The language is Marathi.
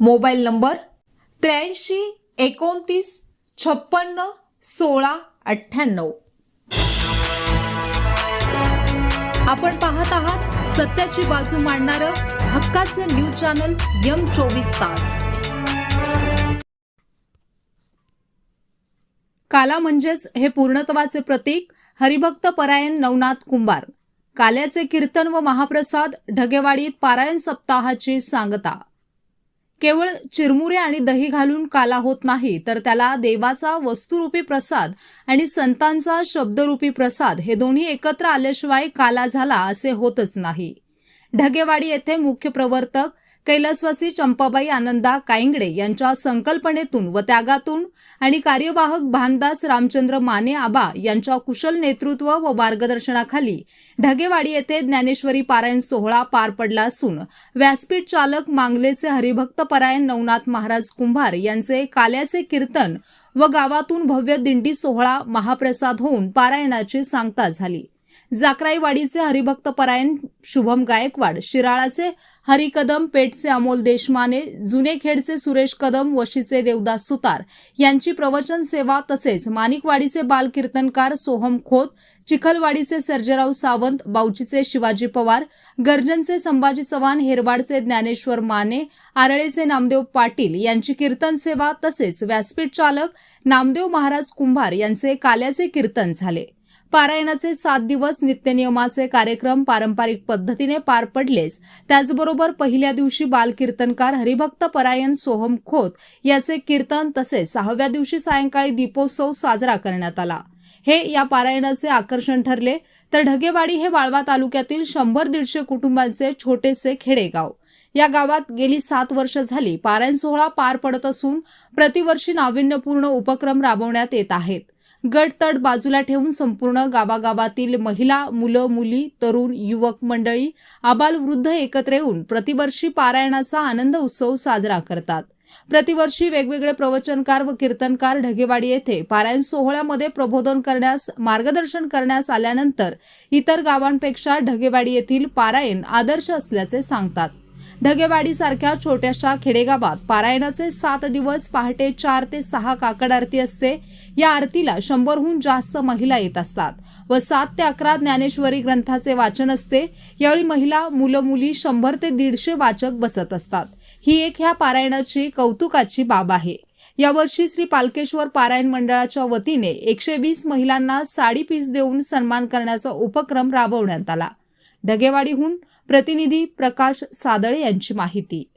Mobile number त्र्याऐंशी एकोणतीस छप्पन्न सोळा अठ्ठ्याण्णव. आपण पाहत आहात सत्याची बाजू मांडणारं हक्काचं न्यूज चॅनल यम चोवीस तास. काला म्हणजेच हे पूर्णत्वाचे प्रतीक हरिभक्त परायण नवनाथ कुंभार. काल्याचे कीर्तन व महाप्रसाद ढगेवाडीत पारायण सप्ताहाची सांगता. केवळ चिरमुरे आणि दही घालून काला होत नाही तर त्याला देवाचा वस्तुरूपी प्रसाद आणि संतांचा शब्दरूपी प्रसाद हे दोन्ही एकत्र आल्याशिवाय काला झाला असे होतच नाही. ढगेवाडी येथे मुख्य प्रवर्तक कैलासवासी चंपाबाई आनंदा कायंगडे यांच्या संकल्पनेतून व त्यागातून आणि कार्यवाहक भानदास रामचंद्र माने आबा यांच्या कुशल नेतृत्व व मार्गदर्शनाखाली ढगेवाडी येथे ज्ञानेश्वरी पारायण सोहळा पार पडला असून व्यासपीठ चालक मांगलेचे हरिभक्त परायण नवनाथ महाराज कुंभार यांचे काल्याचे कीर्तन व गावातून भव्य दिंडी सोहळा महाप्रसाद होऊन पारायणाची सांगता झाली. जाकराईवाडीचे हरिभक्त परायण शुभम गायकवाड शिराळाचे हरी कदम पेठचे अमोल देशमाने जुने खेडचे सुरेश कदम वशीचे देवदास सुतार यांची प्रवचन सेवा तसेच माणिकवाडीचे बालकीर्तनकार सोहम खोत चिखलवाडीचे सर्जेराव सावंत बावचीचे शिवाजी पवार गर्जनचे संभाजी चव्हाण हेरवाडचे ज्ञानेश्वर माने आरळेचे नामदेव पाटील यांची कीर्तन सेवा तसेच व्यासपीठ चालक नामदेव महाराज कुंभार यांचे काल्याचे कीर्तन झाले. पारायणाचे सात दिवस नित्यनियमाचे कार्यक्रम पारंपरिक पद्धतीने पार पडलेच. त्याचबरोबर पहिल्या दिवशी बालकीर्तनकार हरिभक्त परायण सोहम खोत याचे कीर्तन तसेच सहाव्या दिवशी सायंकाळी दीपोत्सव साजरा करण्यात आला. हे या पारायणाचे आकर्षण ठरले तर ढगेवाडी हे वाळवा तालुक्यातील शंभर दीडशे कुटुंबांचे छोटेसे खेडेगाव. या गावात गेली सात वर्ष झाली पारायण सोहळा पार पडत असून प्रतिवर्षी नाविन्यपूर्ण उपक्रम राबवण्यात येत आहेत. गटतड बाजूला ठेवून संपूर्ण गावागावातील महिला मुलं मुली तरुण युवक मंडळी आबालवृद्ध एकत्र येऊन प्रतिवर्षी पारायणाचा आनंद उत्सव साजरा करतात. प्रतिवर्षी वेगवेगळे प्रवचनकार व कीर्तनकार ढगेवाडी येथे पारायण सोहळ्यामध्ये प्रबोधन करण्यास मार्गदर्शन करण्यास आल्यानंतर इतर गावांपेक्षा ढगेवाडी येथील पारायण आदर्श असल्याचे सांगतात. ढगेवाडीसारख्या छोट्याशा खेडेगावात पारायणाचे सात दिवस पहाटे चार ते सहा काकड आरती असते. या आरतीला शंभरहून जास्त महिला येत असतात व सात ते अकरा ज्ञानेश्वरी ग्रंथाचे वाचन असते. यावेळी महिला मुलं मुली शंभर ते दीडशे वाचक बसत असतात. ही एक ह्या पारायणाची कौतुकाची बाब आहे. यावर्षी श्री पालकेश्वर पारायण मंडळाच्या वतीने एकशे वीस महिलांना साडी पीस देऊन सन्मान करण्याचा उपक्रम राबवण्यात आला. ढगेवाडीहून प्रतिनिधी प्रकाश सादळे यांची माहिती.